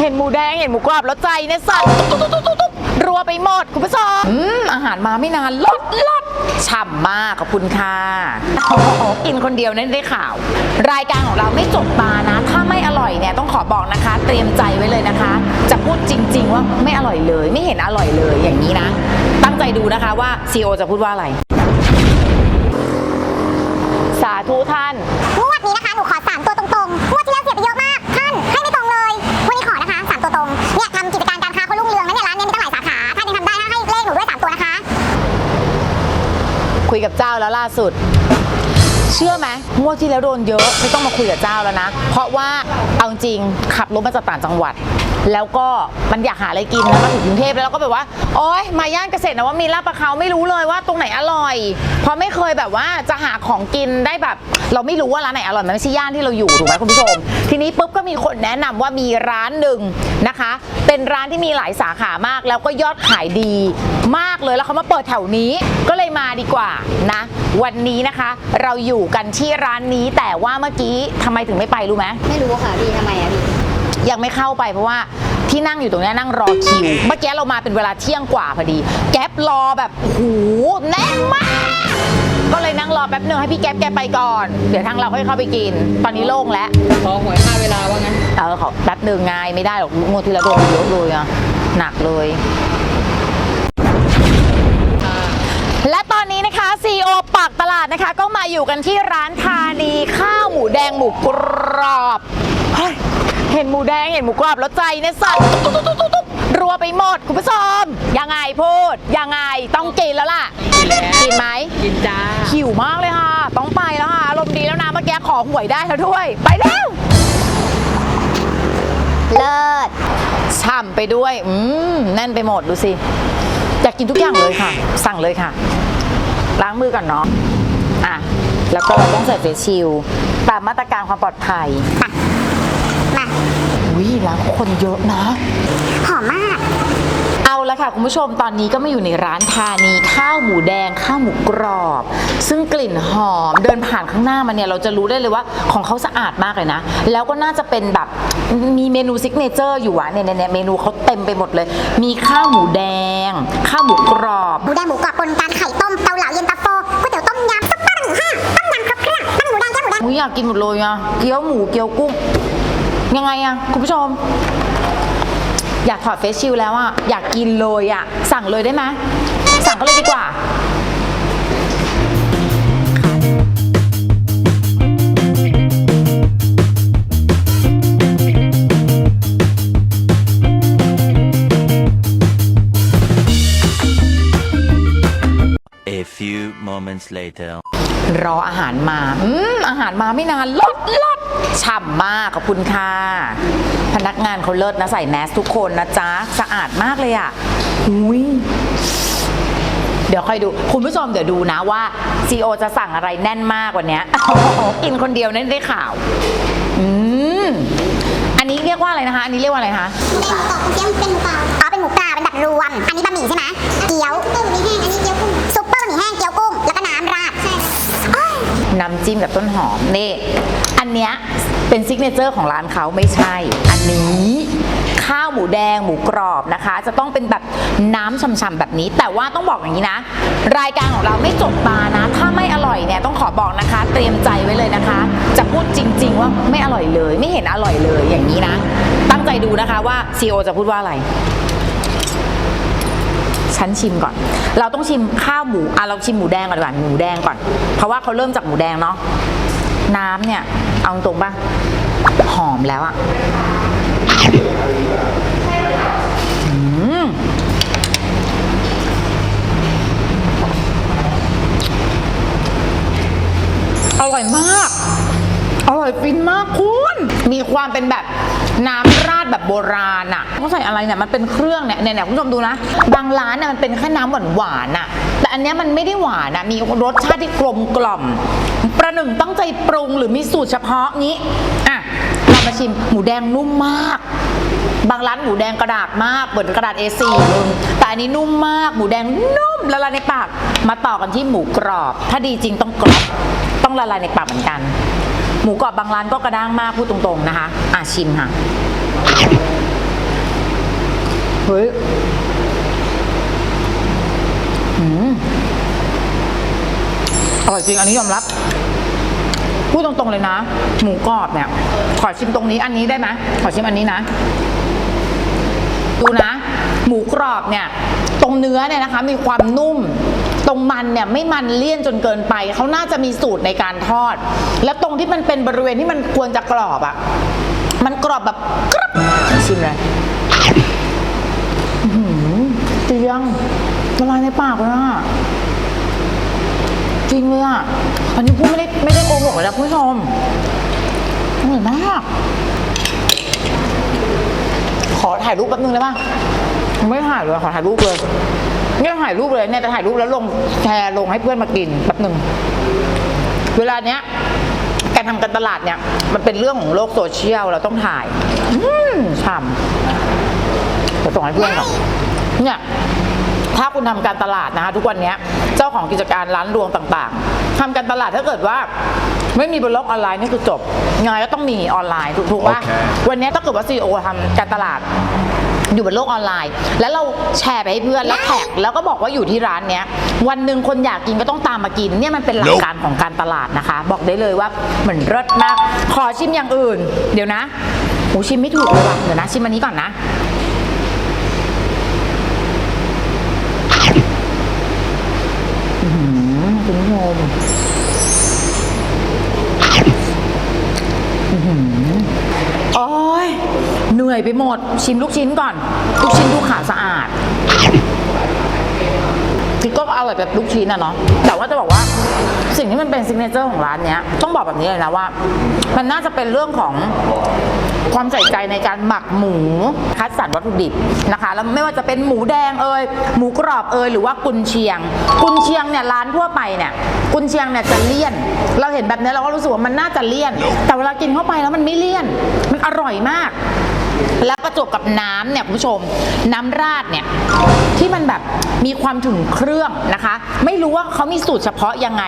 เห็นหมูแดงเห็นหมูกรอบแล้วใจเนี่ยสั่นตุ๊บตุ๊บตุ๊บตุ๊บตุ๊บรัวไปหมดคุณผู้ชมอืมอาหารมาไม่นานลดลดฉ่ำมากขอบคุณค่ะโอ้โหกินคนเดียวนั่นได้ข่าว รายการของเราไม่จบตานะ ถ้าไม่อร่อยเนี่ยต้องขอบอกนะคะ เตรียมใจไว้เลยนะคะ จะพูดจริง ๆ ว่าไม่อร่อยเลย ไม่เห็นอร่อยเลยอย่างนี้นะ ตั้งใจดูนะคะว่าซีโอจะพูดว่าอะไร สาธุท่านงวดนี้นะคะหนูขอ3ตัวตร กับเจ้าแล้วล่าสุด เชื่อไหมงวดที่แล้วโดนเยอะไม่ต้องมาคุยกับเจ้าแล้วนะ เพราะว่าเอาจริงขับรถมาจากต่างจังหวัด แล้วก็มันอยากหาอะไรกินนะมาถึงกรุงเทพแล้วเราก็แบบว่าโอ๊ยมาย่านเกษตรนะว่ามีลาดปลาเขาไม่รู้เลยว่าตรงไหนอร่อย เพราะไม่เคยแบบว่าจะหาของกินได้แบบ เราไม่รู้ว่าร้านไหนอร่อยมันไม่ใช่ย่านที่เราอยู่ถูกไหมคุณผู้ชม ทีนี้ปุ๊บก็มีคนแนะนำว่ามีร้านหนึ่งนะคะ เป็นร้านที่มีหลายสาขามาก แล้วก็ยอดขายดีมากเลยแล้วเขามาเปิดแถวนี้ก็เลยมาดีกว่านะ วันนี้นะคะ เราอยู่กันที่ร้านนี้แต่ว่าเมื่อกี้ทำไมถึงไม่ไปรู้ไหมไม่รู้ค่ะพี่ทำไมอะพี่ ยังไม่เข้าไปเพราะว่าที่นั่งอยู่ตรงเนี้ยนั่งรอคิว เมื่อกี้เรามาเป็นเวลาเที่ยงกว่าพอดี แก๊ปรอแบบโอ้โหแน่นมาก ก็เลยนั่งรอแป๊บหนึ่งให้พี่แก๊ปแกไปก่อน เดี๋ยวทางเราค่อยเข้าไปกิน ตอนนี้โล่งแล้ว ขอหวยค่าเวลาว่างั้น เออขอแป๊บหนึ่งไงไม่ได้หรอกงวดที่แล้วโดนไปเยอะเลยอะหนักเลยและตอนนี้นะคะ CEO ปากตลาดนะคะ ก็มาอยู่กันที่ร้านธานีข้าวหมูแดงหมูกรอบเฮ้ย เห็นหมูแดงเห็นหมูกรอบแล้วใจเนี่ยสั่นตุ๊บตุ๊บตุ๊บตุ๊บตุ๊บรัวไปหมดคุณผู้ชม ยังไงพูด ยังไงต้องกินแล้วล่ะกินแล้วกินไหมกินจ้าหิวมากเลยค่ะ ต้องไปแล้วค่ะอารมณ์ดีแล้วนะเมื่อกี้ขอหวยได้แล้วด้วย ไปแล้ว เลิศฉ่ำไปด้วย อืมแน่นไปหมดดูสิอยากกินทุกอย่างเลยค่ะ สั่งเลยค่ะ ล้างมือก่อนเนาะอะแล้วก็ต้องใส่เฟซชิลด์ตามมาตรการความปลอดภัย มาอุ้ยร้านคนเยอะนะ หอมมาก เอาละค่ะคุณผู้ชมตอนนี้ก็มาอยู่ในร้านธานีข้าวหมูแดงข้าวหมูกรอบ ซึ่งกลิ่นหอมเดินผ่านข้างหน้ามาเนี่ยเราจะรู้ได้เลยว่าของเขาสะอาดมากเลยนะ แล้วก็น่าจะเป็นแบบมีเมนูซิกเนเจอร์อยู่อะเนี่ยเนี่ยเนี่ยเมนูเขาเต็มไปหมดเลย มีข้าวหมูแดง ข้าวหมูกรอบหมูแดงหมูกรอบปนกันไข่ต้มเกาเหลาเย็นตาโฟก๋วยเตี๋ยวต้มยำซุปเปอร์บะหมี่แห้งต้มยำครบเครื่องบะหมี่หมูแดงแก้วหมูแดงอุ้ยอยากกินหมดเลยอะเกี๊ยวหมูเกี๊ยวกุ้ง ยังไงอะคุณผู้ชม อยากถอดเฟซชิลด์แล้วอะอยากกินเลยอะสั่งเลยได้ไหมสั่งก็เลยดีกว่า A few moments later. รออาหารมา อืม อาหารมาไม่นานลดลด ฉ่ำมากขอบคุณค่ะ พนักงานเขาเลิศนะใส่แมสทุกคนนะจ๊ะ สะอาดมากเลยอะอุ้ยเดี๋ยวค่อยดู คุณผู้ชมเดี๋ยวดูนะว่าซีโอจะสั่งอะไรแน่นมากกว่านี้กินคนเดียวนั่นได้ข่าว อืม อันนี้เรียกว่าอะไรนะคะ อันนี้เรียกว่าอะไรคะหมูแดงหมูกรอบคุณเจี๊ยบเป็นหมูปลาอ๋อเป็นหมูปลาเป็นแบบรวม อันนี้บะหมี่ใช่ไหมเกี๊ยวซุปเปอร์บะหมี่แห้งอันนี้เกี๊ยวกุ้ง น้ำจิ้มกับต้นหอมนี่อันเนี้ยเป็นซิกเนเจอร์ของร้านเขาไม่ใช่ อันนี้ข้าวหมูแดงหมูกรอบนะคะ จะต้องเป็นแบบน้ำฉ่ำๆแบบนี้ แต่ว่าต้องบอกอย่างนี้นะ รายการของเราไม่จบตานะ ถ้าไม่อร่อยเนี่ยต้องขอบอกนะคะ เตรียมใจไว้เลยนะคะ จะพูดจริง ๆ ว่าไม่อร่อยเลย ไม่เห็นอร่อยเลยอย่างนี้นะ ตั้งใจดูนะคะว่าซีโอจะพูดว่าอะไร ฉันชิมก่อน เราต้องชิมข้าวหมูอะเราชิมหมูแดงก่อนดีกว่าหมูแดงก่อน เพราะว่าเขาเริ่มจากหมูแดงเนาะน้ำเนี่ย เอาตรงๆป่ะ หอมแล้วอะอืมอร่อยมาก อร่อยฟินมากคุณ มีความเป็นแบบน้ำ โบราณอะเขาใส่อะไรเนี่ยมันเป็นเครื่องเนี่ยเนี่ยคุณผู้ชมดูนะ บางร้านเนี่ยมันเป็นแค่น้ำหวานหวานๆอะแต่อันเนี้ยมันไม่ได้หวานอะมีรสชาติที่กลมกล่อม ประหนึ่งตั้งใจปรุงหรือมีสูตรเฉพาะงี้อะเรามาชิมหมูแดงนุ่มมากบางร้านหมูแดงกระดาษมากเหมือนกระดาษ A4 แต่อันนี้นุ่มมาก หมูแดงนุ่มละลายในปาก มาต่อกันที่หมูกรอบ ถ้าดีจริงต้องกรอบ ต้องละลายในปากเหมือนกัน หมูกรอบบางร้านก็กระด้างมากพูดตรงๆนะคะ อะชิมค่ะ เฮ้ยอืมอร่อยจริงอันนี้ยอมรับ พูดตรงๆเลยนะ หมูกรอบเนี่ย ขอชิมตรงนี้อันนี้ได้ไหมขอชิมอันนี้นะ ดูนะ หมูกรอบเนี่ย ตรงเนื้อเนี่ยนะคะ มีความนุ่มตรงมันเนี่ยไม่มันเลี่ยนจนเกินไป เขาน่าจะมีสูตรในการทอด แล้วตรงที่มันเป็นบริเวณที่มันควรจะกรอบอะ่ะ มันกรอบแบบกรับ ชิมเลยอื้อหือเจียงละลายในปากเลยอะจริงเลยอะอันนี้พูดไม่ได้ไม่ได้โกหกเลยนะคุณผู้ชมอร่อยมาก ขอถ่ายรูปแป๊บนึงได้ปะไม่ถ่ายเลยขอถ่ายรูปเลยไม่ถ่ายรูปเลยเนี่ยจะถ่ายรูปแล้วลงแชร์ลงให้เพื่อนมากินแป๊บนึงเวลาเนี้ย การทำการตลาดเนี่ย มันเป็นเรื่องของโลกโซเชียลเราต้องถ่าย อืมฉ่ำจะส่งให้เพื่อนก่อนเนี่ยถ้าคุณทำการตลาดนะคะทุกวันเนี้ยเจ้าของกิจการร้านรวงต่างๆทำการตลาดถ้าเกิดว่า ไม่มีบนโลกออนไลน์นี่คือจบยังไงก็ต้องมีออนไลน์ถูกถูกป่ะโอเควันเนี้ยถ้าเกิดว่าซีอทำการตลาด อยู่บนโลกออนไลน์ แล้วเราแชร์ไปให้เพื่อนแล้วแท็กแล้วก็บอกว่าอยู่ที่ร้านเนี้ยวันหนึ่งคนอยากกินก็ต้องตามมากินเนี่ยมันเป็นหลักการของการตลาดนะคะ บอกได้เลยว่าเหมือนรสมาก ขอชิมอย่างอื่น เดี๋ยวนะโหชิมไม่ถูกเลยว่ะเดี๋ยวนะชิมอันนี้ก่อนนะอื้อหือคุณผู้ชม นื่อยไปหมด ชิมลูกชิ้นก่อน ลูกชิ้นดูขาวสะอาดคือก็อร่อยแบบลูกชิ้นอะเนาะแต่ว่าจะบอกว่าสิ่งที่มันเป็นซิกเนเจอร์ของร้านเนี้ยต้องบอกแบบนี้เลยนะว่า มันน่าจะเป็นเรื่องของความใส่ใจในการหมักหมูคัดสรรวัตถุดิบนะคะแล้วไม่ว่าจะเป็นหมูแดงเอ่ยหมูกรอบเอ่ยหรือว่ากุนเชียง กุนเชียงเนี่ยร้านทั่วไปเนี่ยกุนเชียงเนี่ยจะเลี่ยน เราเห็นแบบนี้เราก็รู้สึกว่ามันน่าจะเลี่ยน แต่เวลากินเข้าไปแล้วมันไม่เลี่ยน มันอร่อยมาก แล้วประจวบกับน้ำเนี่ยคุณผู้ชม น้ำราดเนี่ยที่มันแบบมีความถึงเครื่องนะคะ ไม่รู้ว่าเขามีสูตรเฉพาะยังไง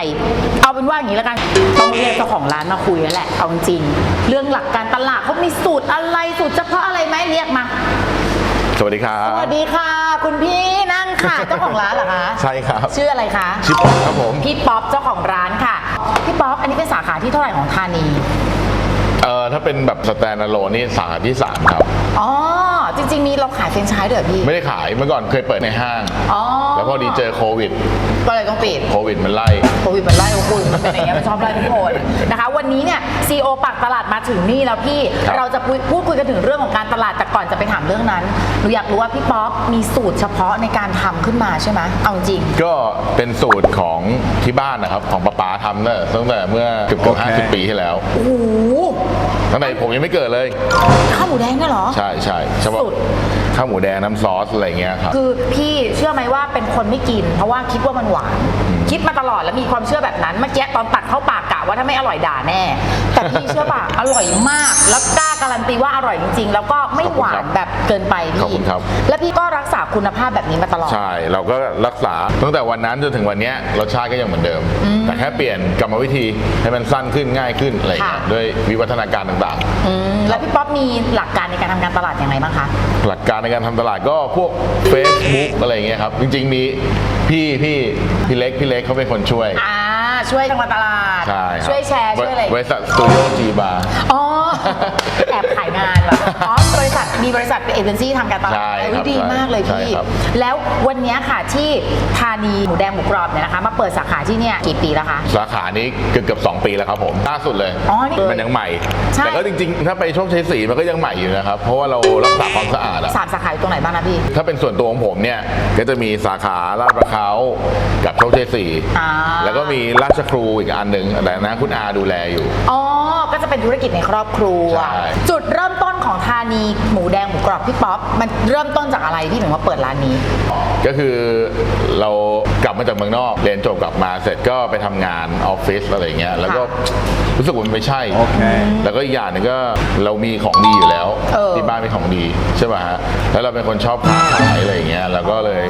เอาเป็นว่าอย่างนี้แล้วกันต้องเรียกเจ้าของร้านมาคุยแล้วแหละเอาจริงๆเรื่องหลักการตลาดเขามีสูตรอะไรสูตรเฉพาะอะไรไหมเรียกมาสวัสดีครัสบวัสดีค่ะ คุณพี่นั่งค่ะเจ้าของร้านเหรอคะใช่ครับ ชื่ออะไรคะชิปป๊อปครับผมพี่ป๊อปเจ้าของร้านค่ะพี่ป๊อปอันนี้เป็นสาขาที่เท่าไหร่ของธานี เอ่อถ้าเป็นแบบสแตนด์โลนี่สาขาที่ 3 ครับ อ๋อ จริง ๆ มีเราขายเฟรนไชส์ด้วยเหรอพี่ ไม่ได้ขายเมื่อก่อนเคยเปิดในห้าง อ๋อ แล้วพอดีเจอโควิด ก็เลยต้องปิด โควิดมันไล่ โควิดมันไล่โอ้โหมันเป็นอย่างเงี้ยมันชอบไล่ทุกคนนะคะ วันนี้เนี่ยซีโอปักตลาดมาถึงนี่แล้วพี่ ครับ เราจะพูดพูดคุยกันถึงเรื่องของการตลาดแต่ก่อนจะไปถามเรื่องนั้น หนูอยากรู้ว่าพี่ป๊อปมีสูตรเฉพาะในการทำขึ้นมาใช่ไหมเอาจริง ก็เป็นสูตรของที่บ้านนะครับ ของป้าป๊าทำเนอะตั้งแต่เมื่อเกือบเกือบห้าสิบปีที่แล้ว โอ้โหตั้งแต่ผมยังไม่เกิดเลย ข้าวหมูแดงเนี่ยเหรอ ใช่ใช่เฉพาะสูตรข้าวหมูแดงน้ำซอสอะไรเงี้ยครับ คือพี่เชื่อไหมว่าเป็นคนไม่กิน เพราะว่าคิดว่ามันหวาน คิดมาตลอดแล้วมีความเชื่อแบบนั้นเมื่อกี้ตอนตักเข้าปากกะ ว่าถ้าไม่อร่อยด่าแน่ แต่พี่เชื่อป่ะ อร่อยมาก แล้วกล้าการันตีว่าอร่อยจริงๆ แล้วก็ไม่หวานแบบเกินไปขอบพี่ คุณครับ แล้วพี่ก็รักษาคุณภาพแบบนี้มาตลอด ใช่ เราก็รักษาตั้งแต่วันนั้นจนถึงวันเนี้ยรสชาติก็ยังเหมือนเดิม แต่แค่เปลี่ยนกรรมวิธีให้มันสั้นขึ้นง่ายขึ้นอะไรอย่างเงี้ยค่ะ ด้วยวิวัฒนาการต่างๆ อืมแล้วพี่ป๊อปมีหลักการในการทำการตลาดยังไงบ้างคะ หลักการในการทำตลาดก็พวก Facebook อะไรอย่างเงี้ยครับ จริงๆมีพี่พี่พี่เล็กพี่เล็กเขาเป็นคนช่วย อ่า ช่วยทำการตลาด ใช่ครับช่วยแชร์ช่วยอะไรบริษัทสตูดิโอจีบาร์อ๋อ แอบขายงานว่ะอ๋อบริษัทมีบริษัทเป็นเอเจนซี่ทำการตลาดใช่ครับเฮ้ยดีมากเลยใช่พี่ครับ แล้ววันเนี้ยค่ะที่ธานีหมูแดงหมูกรอบเนี่ยนะคะ มาเปิดสาขาที่เนี่ยกี่ปีแล้วคะ สาขานี้เกือบเกือบสองปีแล้วครับผมล่าสุดเลยอ๋อนี่มันยังใหม่ ใช่ แต่ก็จริงๆ ถ้าไปโชคชัยสีมันก็ยังใหม่อยู่นะครับ เพราะว่าเรารักษาความสะอาดอะสามสาขาอยู่ตรงไหนบ้างนะพี่ ถ้าเป็นส่วนตัวของผมเนี่ย ก็จะมีสาขาลาดประเขากับโชคชัยสี่อ่า แล้วก็มีราชครูอีกอันหนึ่งแต่นะคุณอาดูแลอยู่ อ๋อก็ จะเป็นธุรกิจในครอบครัว ใช่ จุดเริ่มต้นของธานีหมูแดงหมูกรอบพี่ป๊อปมันเริ่มต้นจากอะไรที่ถึงมาเปิดร้านนี้ ก็คือเราก ลับมาจากเมืองนอกเรียนจบกลับมาเสร็จก็ไปทำงานออฟฟิศอะไรเงี้ยแล้วก็รู้สึกว่ามันไม่ใช่แล้วก็อีกอย่างหนึงก็เรามีของดีอยู่แล้ว เออที่บ้านานเป็นของดีใช่ป่ะฮะแล้วเราเป็นคนชอบค้าขายอะไรอย่างเงี้ยเราก็เลย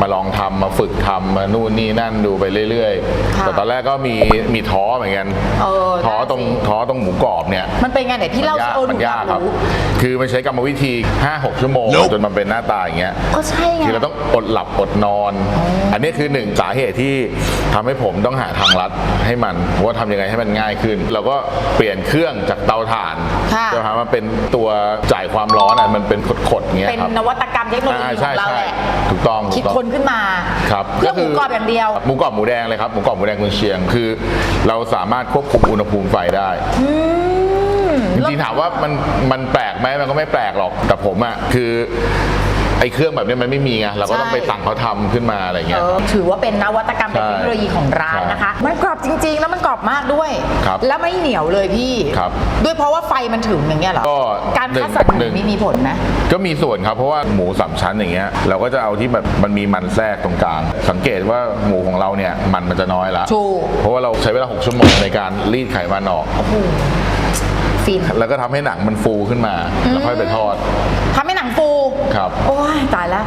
มาลองทำมาฝึกทำมานู่นนี่นั่นดูไปเรื่อย ๆ ค่ะแต่ตอนแรกก็มีมีท้อเหมือนกันเออท้อตรงน่าสิ ท้อตรงหมูกรอบเนี่ย มันเป็นไงไหนพี่เล่าสิยากเออหมันูนอยายากกครับรู้คือมันใช้กรรมวิธี 5-6 ชั่วโมง จนมันเป็นหน้าตาอย่างเงี้ย ก็ใช่ไง คือเราต้องอดหลับอดนอน อันนี้คือหนึ่งสาเหตุที่ทำให้ผมต้องหาทางลัดให้มันว่าทำยังไงให้มันง่ายขึ้น เราก็เปลี่ยนเครื่องจากเตาถ่านค่ะจะทำมาเป็นตัวจ่ายความร้อนอะมันเป็นขดๆอย่างเงี้ยเป็นครับนวัตกรรมเทคโนโลยีอ่าขใช่องเราใช่แหละถูกต้องถูคิดกต้องคนขึ้นมาครับเพื่อหมูกรอบอย่างเดียวหมูกรอบหมูแดงเลยครับหมูกรอบหมูแดงกุนเชียงคือ เราสามารถควบคุมอุณหภูมิไฟได้อืมจริงๆถามว่ามันมันแปลกไหมมันก็ไม่แปลกหรอกแต่ผมอะคือ ไอ้เครื่องแบบนี้มันไม่มีไงเราก็ต้องไปสั่งเขาทำขึ้นมาอะไรเอเงี้ยอถือว่าเป็นนวัตกรรมเป็นใช่เทคโนโลยีของร้านนะคะ มันกรอบจริง ๆ แล้วมันกรอบมากด้วย ครับแล้วไม่เหนียวเลยพี่ ครับ ด้วยเพราะว่าไฟมันถึงอย่างเงี้ยเหรอก็การคัดสรรหหนึ่มูงมีมีผลไหม ก็มีส่วนครับ เพราะว่าหมูสามชั้นอย่างเงี้ยเราก็จะเอาที่แบบมันมีมันแทรกตรงกลาง สังเกตว่าหมูของเราเนี่ยมันมันจะน้อยละถูก เพราะว่าเราใช้เวลา 6 ชั่วโมงในการรีดไขมันออก โอ้โหฟินแล้วก็ทำให้หนังมันฟูขึ้นมา แล้วค่อยไปทอด ทำให้หนังฟู ครับ โอ้ยตายแล้ว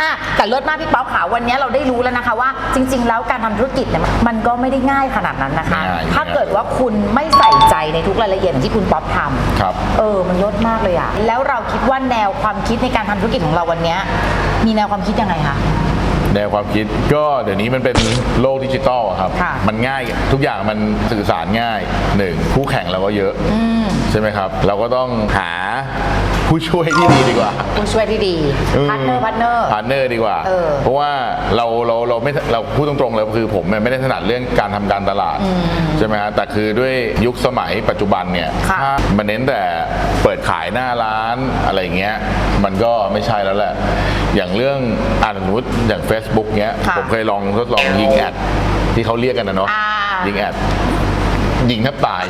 อะแต่เลิศมากพี่ป๊อปค่ะวันนี้เราได้รู้แล้วนะคะว่า จริง ๆ แล้วการทำธุรกิจเนี่ยมันมันก็ไม่ได้ง่ายขนาดนั้นนะคะง่ายถ้าเกิดว่าคุณไม่ใส่ใจในทุกรายละเอียดอย่างที่คุณป๊อปทำครับ เออมันลดมากเลยอะแล้วเราคิดว่าแนวความคิดในการทำธุรกิจของเราวันเนี้ยมีแนวความคิดยังไงคะ แนวความคิดก็เดี๋ยวนี้มันเป็นโลกดิจิตอลอะครับ ค่ะมันง่ายทุกอย่างมันสื่อสารง่ายหนึ่งคู่แข่งเราก็เยอะใช่ไหมครับ เราก็ต้องหา ผู้ช่วยที่ดีดีกว่า ผู้ช่วยที่ดีพาร์ทเนอร์พาร์ทเนอร์ พาร์ทเนอร์ดีกว่า เออเพราะว่าเราเราเราไม่เราพูดตรงๆเลยคือผมเนี่ยไม่ได้ถนัดเรื่องการทำการตลาด ใช่ไหมฮะแต่คือด้วยยุคสมัยปัจจุบันเนี่ยค่ะถ้ามันเน้นแต่เปิดขายหน้าร้านอะไรอย่างเงี้ยมันก็ไม่ใช่แล้วแหละ อย่างเรื่องอ่านสมมติอย่าง Facebook เงี้ยค่ะผมเคยลองทดลองยิงแอดที่เขาเรียกกันนะเนาะอ่ายิงแอด ยิงแทบตาย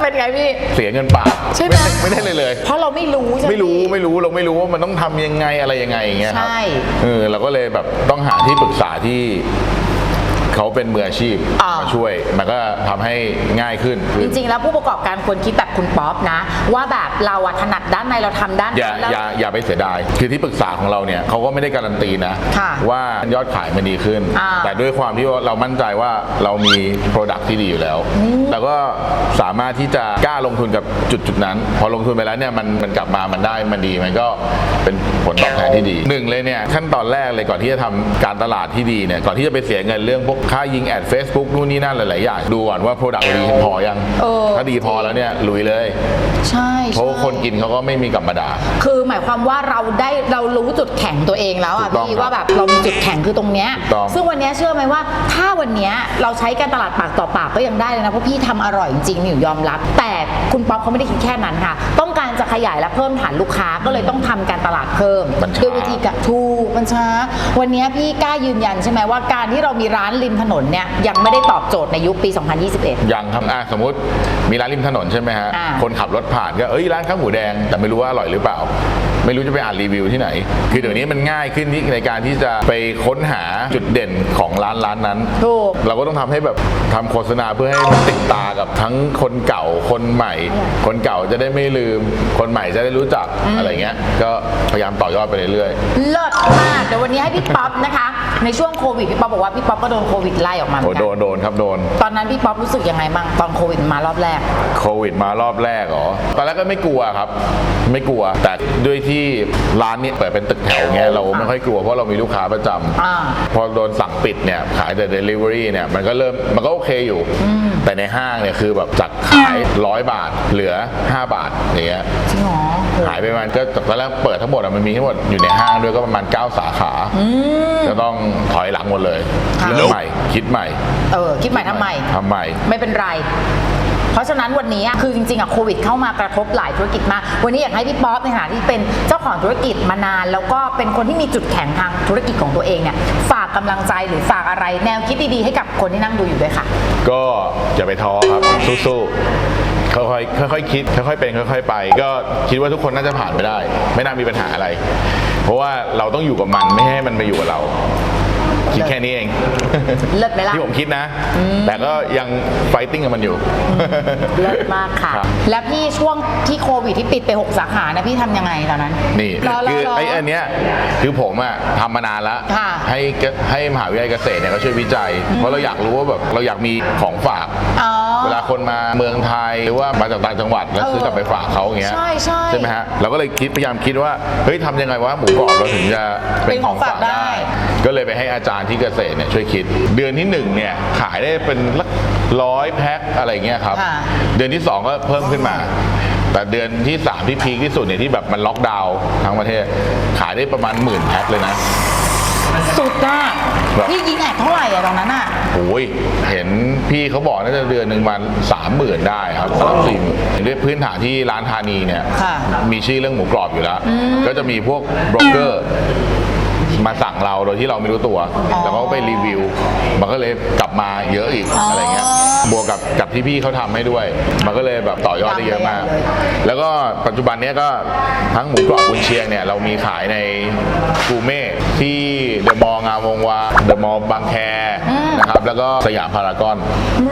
เป็นไงพี่ เสียเงินเปล่าใช่ไหม ด้ไม่ได้เลยเลย เพราะเราไม่รู้ใช่ไหมไม่รู้พี่ ไม่รู้เราไม่รู้ว่ามันต้องทำยังไงอะไรยังไงอย่างเงี้ยครับใช่ เออเราก็เลยแบบต้องหาที่ปรึกษาที่ เขาเป็นมืออาชีพอ่าม มาช่วย มันก็ทำให้ง่ายขึ้นจริงๆ แล้วผู้ประกอบการควรคิดแบบคุณป๊อปนะ ว่าแบบเราอะถนัดด้านในเราทำด้านอย่านั้นแล้ว อย่าอย่าไปเสียดาย คือที่ปรึกษาของเราเนี่ยเขาก็ไม่ได้การันตีนะค่ะว่ายอดขายมันดีขึ้น อ่าแต่ด้วยความที่ว่าเรามั่นใจว่าเรามี Product ที่ดีอยู่แล้วเราก็สามารถที่จะกล้าลงทุนกับจุดจุดๆนั้น พอลงทุนไปแล้วเนี่ยมันมันกลับมามันได้มันดีมันก็เป็นผลตอบแทนที่ดีหนึ่งเลยเนี่ยขั้นตอนแรกเลยก่อนที่จะทำการตลาดที่ดีเนี่ยก่อนที่จะไปเสียเงินเรื่องพวกค่ายิงแอด Facebook นู่นนี่นั่นหลาย ๆ อย่าง ดูก่อนว่า Product ดีพอยัง เออ ถ้าดีพอแล้วเนี่ยลุยเลยใช่เพราะว่าใช่คนกินเขาก็ไม่มีกลับมาด่า คือหมายความว่าเราได้เรารู้จุดแข็งตัวเองแล้วอะถูกต้องพี่ว่าแบบเรามีจุดแข็งคือตรงเนี้ยถูกต้อง ซึ่งวันเนี้ยเชื่อไหมว่า ถ้าวันเนี้ยเราใช้การตลาดปากต่อปากก็ยังได้เลยนะเพราะพี่ทำอร่อยจริงๆหนิวยอมรับ แต่คุณป๊อปเขาไม่ได้คิดแค่นั้นค่ะ ต้องการจะขยายและเพิ่มฐานลูกค้าก็เลยต้องทำการตลาดเพิ่มมันช้า ด้วยวิธีการถูกมันช้าวันเนี้ยพี่กล้ายืนยันใช่ไหมว่าการที่เรามีร้านริมถนนเนี่ยยังไม่ได้ตอบโจทย์ในยุคปี 2021 ยังครับอะสมมติมีร้านริมถนนใช่ไหมฮะ อ่า คนขับรถผ่านก็เอ้ยร้านข้าวหมูแดงแต่ไม่รู้ว่าอร่อยหรือเปล่า ไม่รู้จะไปอ่านรีวิวที่ไหน คือเดี๋ยวนี้มันง่ายขึ้นที่ในการที่จะไปค้นหาจุดเด่นของร้านร้านนั้น ถูก เราก็ต้องทำให้แบบทำโฆษณาเพื่อให้มันติดตากับทั้งคนเก่าคนใหม่ คนเก่าจะได้ไม่ลืม คนใหม่จะได้รู้จักอะไรเงี้ย ก็พยายามต่อยอดไปเรื่อยๆ เลิศมากเดี๋ยววันนี้ให้พี่ป๊อปนะคะ ในช่วงโควิดพี่ป๊อปบอกว่าพี่ป๊อปก็โดนโควิดไล่ออกมาเหมืโอ้อนกัโดนโดนครับโดน ตอนนั้นพี่ป๊อปรู้สึกยังไงบ้างตอนโควิดมารอบแรก โควิดมารอบแรกเหรอ ตอนแรกก็ไม่กลัวครับ ไม่กลัว แต่ด้วยที่ร้านเนี้เปิดเป็นตึกแถวเงี้ยเราไม่ค่อยกลัวเพราะเรามีลูกค้าประจำอ่า พอโดนสั่งปิดเนี่ยขายแต่ Delivery เนี่ยมันก็เริ่มมันก็โอเคอยู่ แต่ในห้างเนี่ยคือแบบจากขายร้อยบาทเหลือ 5 บาทอย่างเงี้ย จริงเหรอโห หายไปประมาณก็ตอนแรกเปิดทั้งหมดอะมันมีทั้งหมดอยู่ในห้างด้วยก็ประมาณ 9 สาขาจะต้องถอยหลังหมดเลยค่ะ เริ่มใหม่ คิดใหม่เออคิดใหม่ทำใหม่ ทำใหม่ ไม่เป็นไร เพราะฉะนั้นวันนี้อะคือจริงๆอะโควิดเข้ามากระทบหลายธุรกิจมาก วันนี้อยากให้พี่ป๊อปในฐานะที่เป็นเจ้าของธุรกิจมานาน แล้วก็เป็นคนที่มีจุดแข็งทางธุรกิจของตัวเองเนี่ยฝากกำลังใจหรือฝากอะไร แนวคิดดีๆให้กับคนที่นั่งดูอยู่ด้วยค่ะ ก็อย่าไปท้อครับ สู้ๆ ค่อยๆ ค่อยๆ คิด ค่อยๆ เป็น ค่อย ๆ ไป ก็คิดว่าทุกคนน่าจะผ่านไปได้ ไม่น่ามีปัญหาอะไร เพราะว่าเราต้องอยู่กับมันไม่ให้มันมาอยู่กับเรา คิดแค่นี้เอง เลิศไหมล่ะ ที่ผมคิดนะ แต่ก็ยังไฟติ้งกับมันอยู่ เลิศมากค่ะ ครับ แล้วพี่ช่วงที่โควิดที่ปิดไป 6 สาขานะพี่ทำยังไงตอนนั้นนี่รอรคือรไอ้อันเนี้ยคือผมอะทำมานานแล้ว ค่ะให้เกให้มหาวิทยาลัยเกษตรเนี่ยเขาช่วยวิจัย เพราะเราอยากรู้ว่าแบบเราอยากมีของฝาก อ๋อเว ลาคนมาเมืองไทยหรือว่ามาจากต่างจังหวัดแล้วเออซื้อกลับไปฝากเขาอย่างเงี้ยใช่ใช่ไหมฮะเราก็เลยคิดพยายามคิดว่าเฮ้ยทำยังไงวะหมูกรอบเราถึงจะเป็นของฝากได้ ก็เลยไปให้อาจารย์ที่เกษตรเนี่ยช่วยคิด เดือนที่หนึ่งเนี่ยขายได้เป็นร้อยแพ็คอะไรเงี้ยครับค่ะเดือนที่สองก็เพิ่มขึ้นมาแต่เดือนที่ 3 ที่พีคที่สุดเนี่ยที่แบบมันล็อกดาวน์ทั้งประเทศ ขายได้ประมาณหมื่นแพ็คเลยนะ สุดอะ แบบพี่ยิงแอดเท่าไหร่อะตรงนั้นอะโอ้ยเห็นพี่เขาบอกน่าจะเดือนหนึ่งมันสามหมื่นได้ครับสามสี่หมื่นด้วยพื้นฐานที่ร้านธานีเนี่ยค่ะมีชื่อเรื่องหมูกรอบอยู่แล้ว ก็จะมีพวกบล็อกเกอร์ มาสั่งเราโดยที่เราไม่รู้ตัว แล้วก็ไปรีวิว มันก็เลยกลับมาเยอะอีกอ๋อออะไรเงี้ย บวกกับกับที่พี่เขาทำให้ด้วย มันก็เลยแบบต่อยอดได้เยอะมากดังเลยแล้วก็ปัจจุบันเนี้ยก็ทั้งหมูกรอบกุนเชียงเนี่ยเรามีขายในกูเม่ ที่เดอะมอลล์งามวงวานเดอะมอลล์บางแคนะครับแล้วก็สยามพารากอน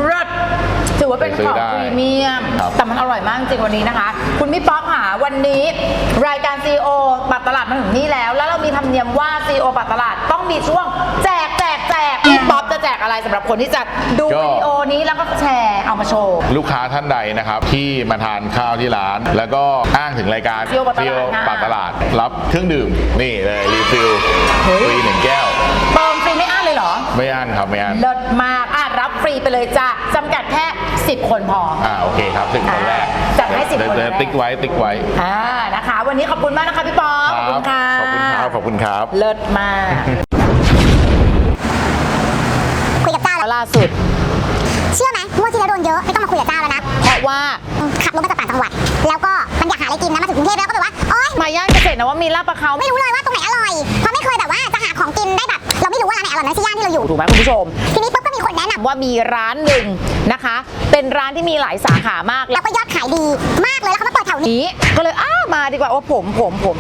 รสถือว่าเป็นไปซื้ขอองได้พรีเมียม ครับ แต่มันอร่อยมากจริงวันนี้นะคะ คุณพี่ป๊อปค่ะวันนี้รายการ CEO ปัดตลาดมาถึงนี่แล้ว แล้วเรามีธรรมเนียมว่า CEO ปัดตลาดต้องมีช่วงแจกแจกแจกพี่ป๊อปจะ แจกอะไรสำหรับคนที่จะดูก็ วิดีโอนี้แล้วก็แชร์เอามาโชว์ ลูกค้าท่านใดนะครับ ที่มาทานข้าวที่ร้าน แล้วก็อ้างถึงรายการเที่ยวปากตลาดเที่ยวนะ ปากตลาด รับเครื่องดื่ม นี่เลยรีฟิลเฮ้ยฟรีหนึ่งแก้ว เติมฟรีไม่อั้นเลยเหรอ ไม่อั้นครับไม่อั้นเลิศมากอะรับฟรีไปเลยจ้ะจำกัดแค่ 10 คนพอ อ่าโอเคครับสิบคนแรกจัดให้10เดี๋ยวคนแรกเดี๋ยวติ๊กไว้ติ๊กไว้ อ่านะคะ วันนี้ขอบคุณมากนะคะพี่ป๊อปขอบคุณค่ะ ขอบคุณครับขอบคุณครับ เลิศมาก สุด เชื่อไหมงวดที่แล้วโดนเยอะไม่ต้องมาคุยกับเจ้าแล้วนะ เพราะว่าขับรถมาจากต่างจังหวัด แล้วก็มันอยากหาอะไรกินนะมาถึงกรุงเทพแล้วก็แบบว่าโอ๊ยมาย่านเกษตรนะว่ามีลาดประเขาไม่รู้เลยว่าตรงไหนอร่อยเพราะไม่เคยแบบว่าจะหาของกินได้แบบ เราไม่รู้ว่าร้านไหนอร่อยในที่ย่านที่เราอยู่ถูกไหมคุณผู้ชม ทีนี้ปุ๊บก็มีคนแนะนำว่ามีร้านหนึ่งนะคะ เป็นร้านที่มีหลายสาขามาก แล้วก็ยอดขายดีมากเลยแล้วเขามาเปิดแถวนี้นี้ก็เลยอ้าวมาดีกว่าโอ้ผมผมผม